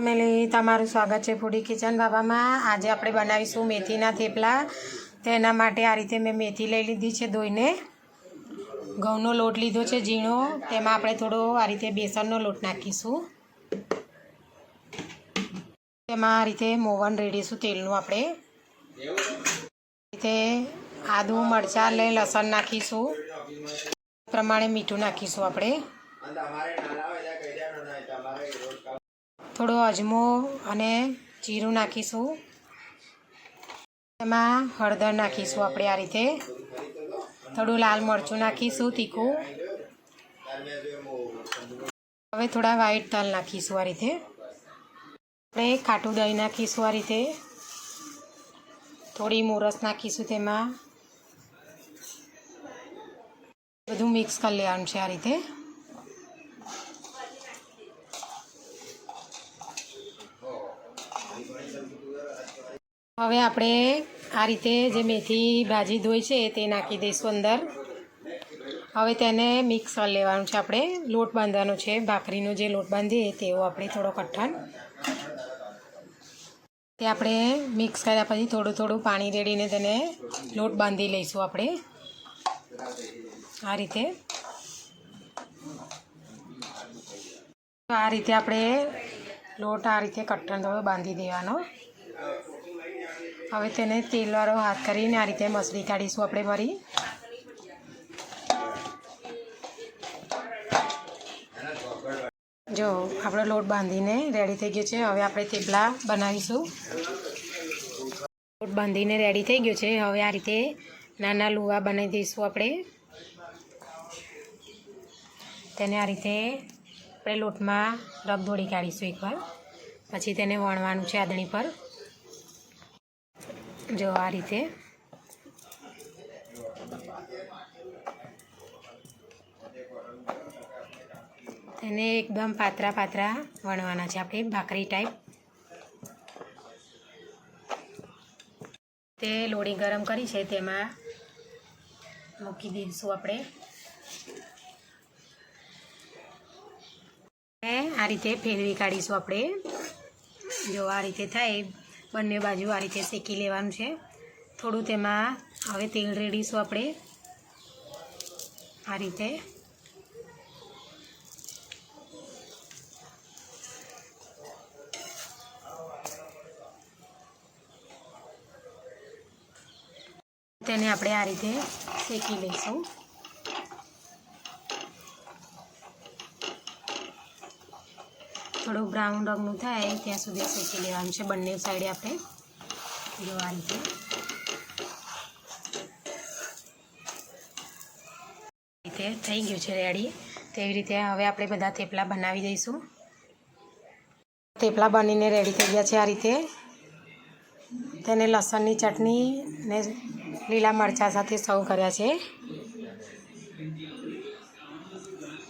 Family તમારું સ્વાગત છે ફૂડી કિચન બાબામાં. આજે આપણે બનાવીશું મેથીના થેપલા. તેના માટે આ રીતે મેં મેથી લઈ લીધી છે ધોઈને. ઘઉંનો લોટ લીધો છે ઝીણો. તેમાં આપણે થોડો આ રીતે બેસનનો લોટ નાખીશું. તેમાં આ રીતે મોવન રેડીશું તેલનું આપણે. રીતે આદું, મરચાં લઈ લસણ નાખીશું. પ્રમાણે મીઠું નાખીશું આપણે. થોડો અજમો અને જીરું નાખીશું. એમાં હળદર નાખીશું આપણે આ રીતે. થોડું લાલ મરચું નાખીશું, તીખું. હવે થોડા વ્હાઈટ તલ નાખીશું આ રીતે. આપણે ખાટું દહીં નાખીશું આ રીતે. થોડી મોરસ નાખીશું તેમાં. બધું મિક્સ કરી લેવાનું છે આ રીતે. હવે આપણે આ રીતે જે મેથી ભાજી ધોઈ છે તે નાખી દઈશું અંદર. હવે તેને મિક્સ કરી લેવાનું છે આપણે. લોટ બાંધવાનો છે. ભાખરીનો જે લોટ બાંધીએ તેવો આપણે થોડો કઠણ તે આપણે મિક્સ કર્યા પછી થોડું થોડું પાણી રેડીને તેને લોટ બાંધી લઈશું આપણે. આ રીતે. આ રીતે આપણે લોટ આ રીતે કઠણ થોડો બાંધી દેવાનો. હવે તેને તેલવાળો હાથ કરીને આ રીતે મસળી કાઢીશું આપણે ફરી. જો, આપણો લોટ બાંધીને રેડી થઈ ગયો છે. હવે આપણે થેપલા બનાવીશું. લોટ બાંધીને રેડી થઈ ગયો છે. હવે આ રીતે નાના લુવા બનાવી દઈશું આપણે. તેને આ રીતે આપણે લોટમાં રગદોડી કાઢીશું એકવાર. પછી તેને વણવાનું છે આદણી પર. જો આ રીતે. તેને એકદમ પાતરા પાતરા વણવાના છે આપણે ભાખરી ટાઈપ તે લોડી ગરમ કરી છે, તેમાં મૂકી દઈશું આપણે. આ રીતે ફેરવી કાઢીશું આપણે. જો આ રીતે થાય બંને બાજુ આ રીતે શેકી લેવાનું છે. થોડું તેમાં હવે તેલ રેડીશું આપણે. આ રીતે. તેને આપણે આ રીતે શેકી લઈશું. થોડું બ્રાઉન રંગનું થાય, ત્યાં સુધી શેકી લેવાનું છે. બંને સાઈડે આપણે જો આ રીતે થઈ ગયું છે રેડી તેવી રીતે હવે આપણે બધા થેપલા બનાવી દઈશું. થેપલા બનીને રેડી થઈ ગયા છે આ રીતે. તેને લસણની ચટણી ને લીલા મરચાં સાથે સર્વ કર્યા છે.